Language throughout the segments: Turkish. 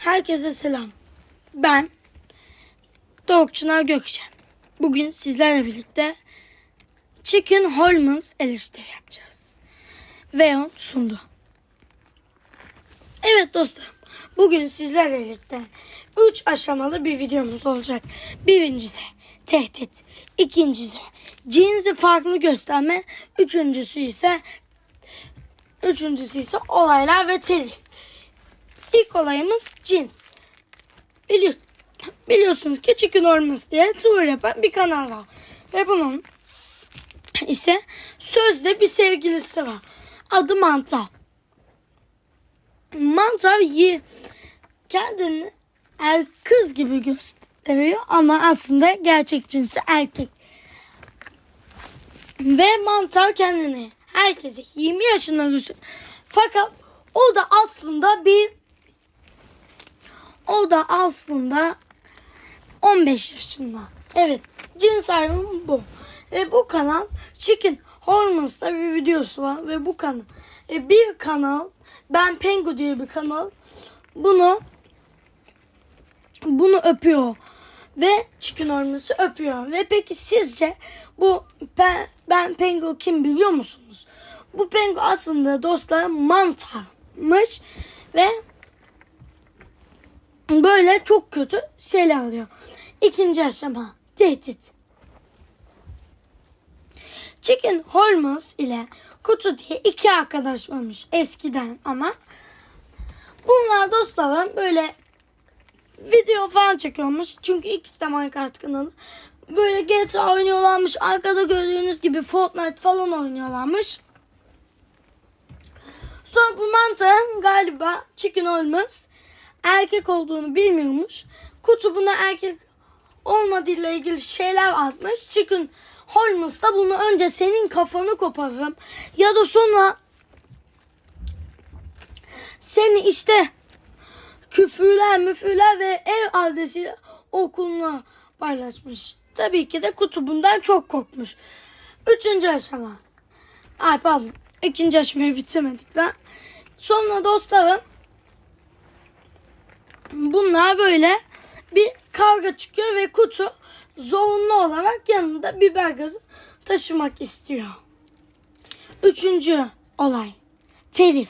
Herkese selam. Ben Doğuk Çınar Gökçen. Bugün sizlerle birlikte Chicken Holmes eleştiri yapacağız. Veyon sundu. Evet dostlarım. Bugün sizlerle birlikte 3 aşamalı bir videomuz olacak. Birincisi tehdit. İkincisi cinsi farklı gösterme. Üçüncüsü ise Üçüncüsü ise olaylar ve telif. İlk olayımız cins. Bili biliyorsunuz ki Chicken Hormuz diye tour yapan bir kanal var. Ve bunun ise sözde bir sevgilisi var. Adı Mantar. Mantar yi kendini er kız gibi gösteriyor ama aslında gerçek cinsi erkek. Ve mantar kendini herkese 20 yaşında gösteriyor. Fakat o da aslında bir o da aslında 15 yaşında. Evet cins ayrımı bu. Ve bu kanal Chicken Hormones'ta bir videosu var. Ve bu kanal e, bir kanal Ben Pengu diye bir kanal bunu bunu öpüyor. Ve Chicken Hormones'ı öpüyor. Ve peki sizce bu ben, ben Pengu kim biliyor musunuz? Bu Pengu aslında dostlar mantarmış. Ve böyle çok kötü şeyler oluyor. İkinci aşama tehdit. Chicken Holmes ile Kutu diye iki arkadaş varmış eskiden ama bunlar dostlarım böyle video falan çekiyormuş. Çünkü ikisi de Minecraft kanalı. Böyle GTA oynuyorlarmış. Arkada gördüğünüz gibi Fortnite falan oynuyorlarmış. Sonra bu mantarın galiba Chicken Holmes erkek olduğunu bilmiyormuş. Kutu buna erkek olmadığıyla ilgili şeyler atmış. Chicken Holmes da bunu önce senin kafanı koparırım ya da sonra seni işte küfürler müfürler ve ev adresiyle okuluna paylaşmış. Tabii ki de kutu bundan çok korkmuş. Üçüncü aşama. Ay pardon. İkinci aşamayı bitirmedik lan. Sonra dostlarım bunlar böyle bir kavga çıkıyor ve kutu zorunlu olarak yanında biber gazı taşımak istiyor. Üçüncü olay. Telif.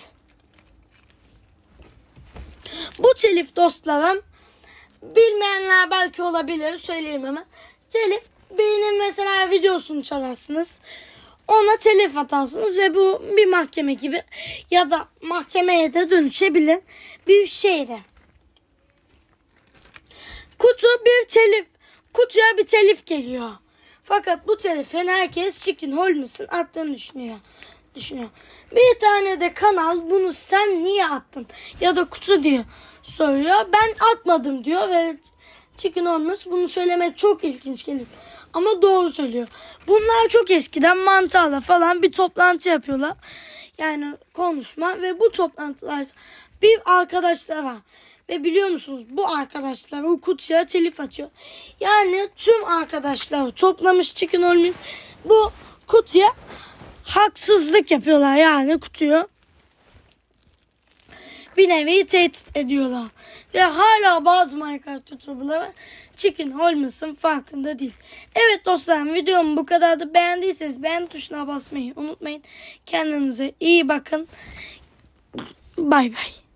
Bu telif dostlarım bilmeyenler belki olabilir söyleyeyim hemen. Telif benim mesela videosunu çalarsınız. Ona telif atarsınız ve bu bir mahkeme gibi ya da mahkemeye de dönüşebilir bir şeydi. Kutu bir telif kutuya bir telif geliyor. Fakat bu telifin herkes Chicken Holmes'ın attığını düşünüyor. Düşünüyor. Bir tane de kanal bunu sen niye attın ya da kutu diyor soruyor. Ben atmadım diyor ve Chicken Holmes bunu söylemek çok ilginç gelir. Ama doğru söylüyor. Bunlar çok eskiden mantarla falan bir toplantı yapıyorlar. Yani konuşma ve bu toplantılar bir arkadaşlar var. Ve biliyor musunuz bu arkadaşlar o kutuya telif atıyor. Yani tüm arkadaşlar toplamış Chicken Holmes bu kutuya haksızlık yapıyorlar yani kutuyu. Bir nevi tehdit ediyorlar. Ve hala bazı Minecraft YouTuber'lar Chicken Holmes'ın farkında değil. Evet dostlarım videom bu kadardı. Beğendiyseniz beğen tuşuna basmayı unutmayın. Kendinize iyi bakın. Bay bay.